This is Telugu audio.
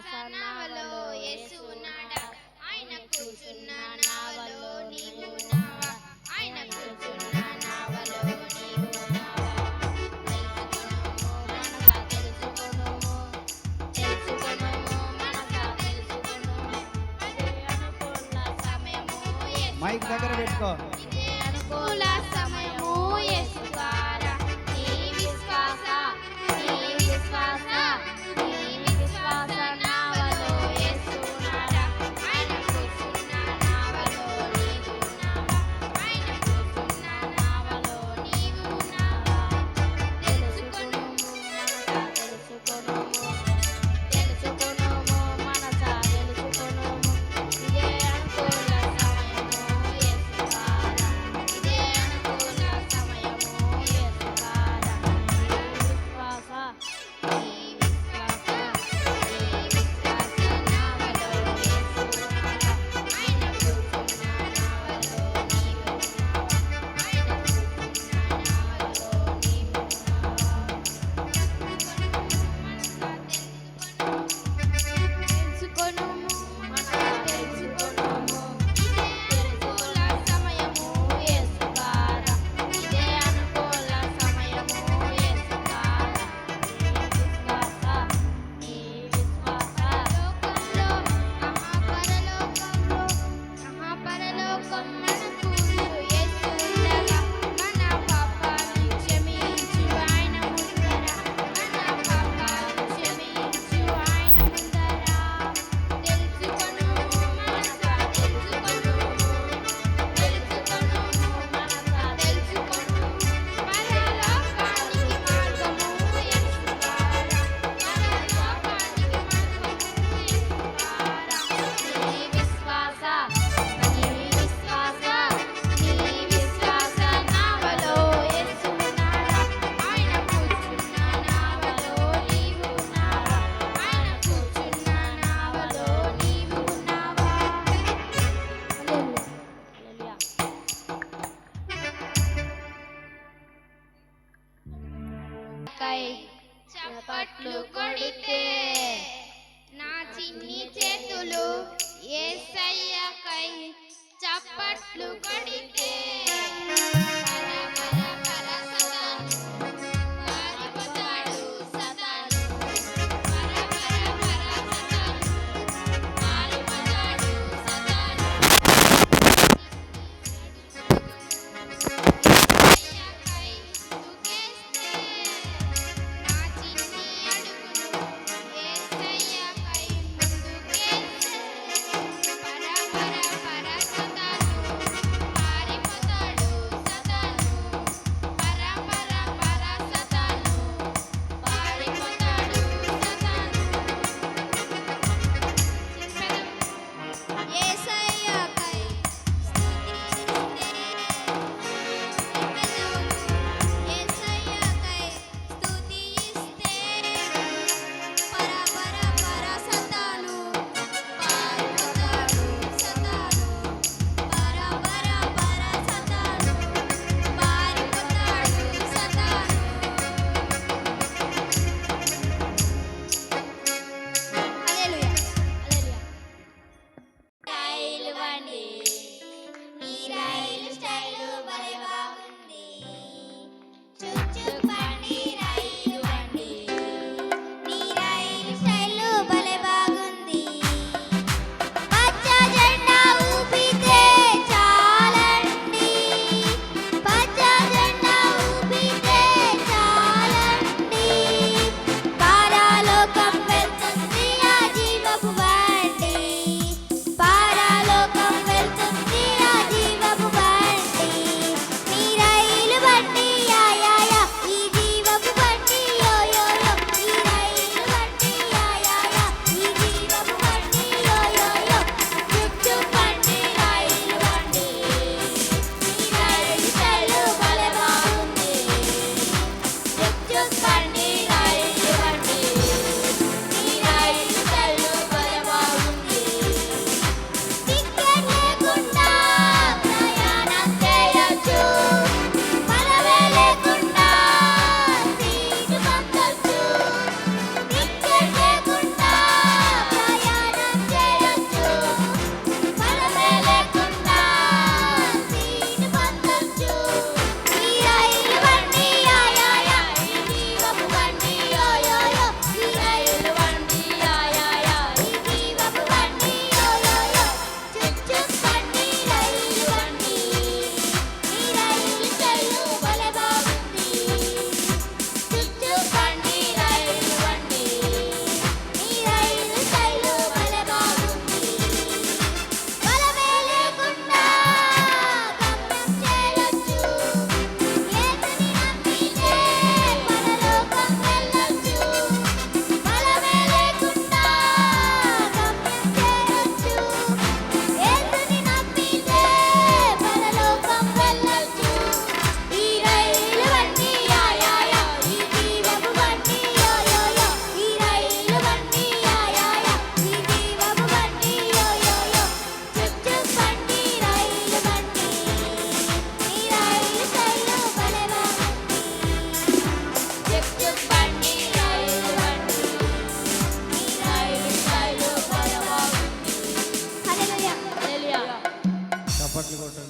నావలో యేసు ఉన్నాడా? ఆయన కూర్చున్న నావలో నీవు ఆయన కూర్చున్న నావలో నీవు. మైక్ దగ్గర పెట్టుకో. అనుకూల సమయము కై చప్పట్లు కొడితే నా చిన్ని చేతులు ఏసయ్య కై చప్పట్లు